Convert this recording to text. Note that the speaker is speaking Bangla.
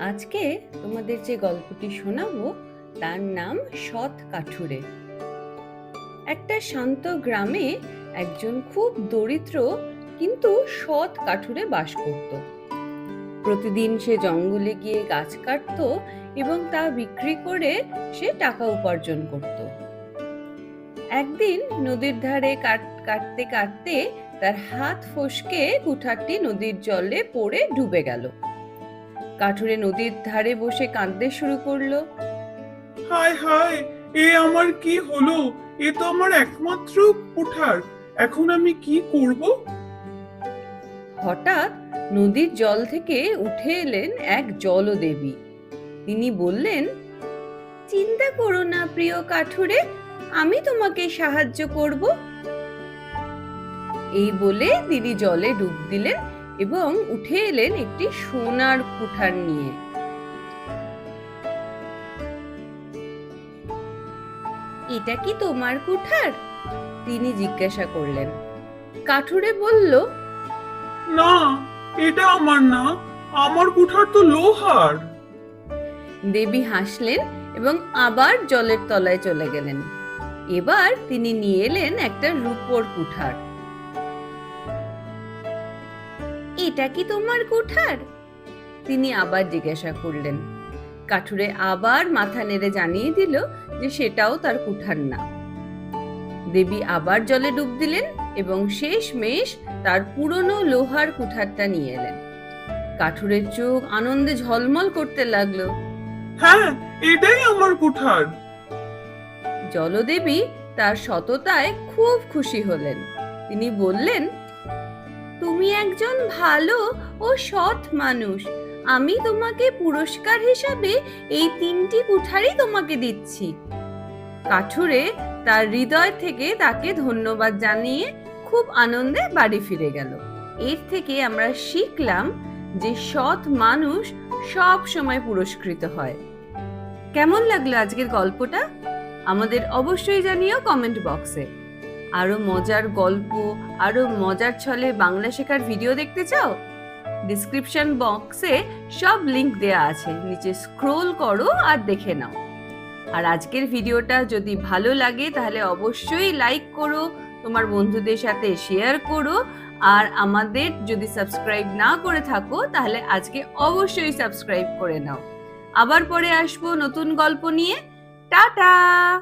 আজকে তোমাদের যে গল্পটি শোনাবো, তার নাম সৎ কাঠুরে। একটা শান্ত গ্রামে একজন খুব দরিদ্র কিন্তু সৎ কাঠুরে বাস করত। প্রতিদিন সে জঙ্গলে গিয়ে গাছ কাটতো এবং তা বিক্রি করে সে টাকা উপার্জন করত। একদিন নদীর ধারে কাট- কাটতে কাটতে তার হাত ফসকে কুঠারটি নদীর জলে পড়ে ডুবে গেল। কাঠুরে নদীর ধারে বসে কাঁদতে শুরু করল। হায় হায় এ আমার কি হলো? এ তো আমার একমাত্র কুঠার। এখন আমি কি করব? হঠাৎ নদীর জল থেকে উঠে এলেন এক জলদেবী। তিনি বললেন চিন্তা করো না প্রিয় কাঠুরে আমি তোমাকে সাহায্য করব। এই বলে তিনি জলে ডুব দিলেন। এবং উঠে এলেন একটি সোনার কুঠার নিয়ে। এটা কি তোমার কুঠার? তিনি জিজ্ঞাসা করলেন। কাঠুরে বলল না এটা আমার না আমার কুঠার তো লোহার। দেবী হাসলেন এবং আবার জলের তলায় চলে গেলেন। এবার তিনি নিয়ে এলেন একটা রূপোর কুঠার। এটা কি তোমার কুঠার? তিনি আবার জিজ্ঞাসা করলেন। কাঠুরে আবার মাথা নেড়ে জানিয়ে দিল যে সেটাও তার কুঠার না। দেবী আবার জলে ডুব দিলেন এবং শেষ মেষ তার পুরনো লোহার কুঠারটা নিয়ে এলেন। কাঠুরের চোখ আনন্দে ঝলমল করতে লাগল। হ্যাঁ এটাই আমার কুঠার। জলদেবী তার সততায় খুব খুশি হলেন। তিনি বললেন তুমি একজন ভালো ও সৎ মানুষ। আমি তোমাকে পুরস্কার হিসাবে এই তিনটি কুঠারই তোমাকে দিচ্ছি। কাঠুরে তার হৃদয় থেকে তাকে ধন্যবাদ জানিয়ে খুব আনন্দে বাড়ি ফিরে গেল। এর থেকে আমরা শিখলাম যে সৎ মানুষ সব সময় পুরস্কৃত হয়। কেমন লাগল আজকের গল্পটা? আমাদের অবশ্যই জানিও কমেন্ট বক্সে। আরও মজার গল্প, আরও মজার ছলে বাংলা শেখার ভিডিও দেখতে চাও? ডিসক্রিপশন বক্সে সব লিংক দেয়া আছে। নিচে স্ক্রোল করো আর দেখে নাও। আর আজকের ভিডিওটা যদি ভালো লাগে, তাহলে অবশ্যই লাইক করো, তোমার বন্ধুদের সাথে শেয়ার করো। আর আমাদের যদি সাবস্ক্রাইব না করে থাকো, তাহলে আজকে অবশ্যই সাবস্ক্রাইব করে নাও। আবার পরে আসব নতুন গল্প নিয়ে। টাটা!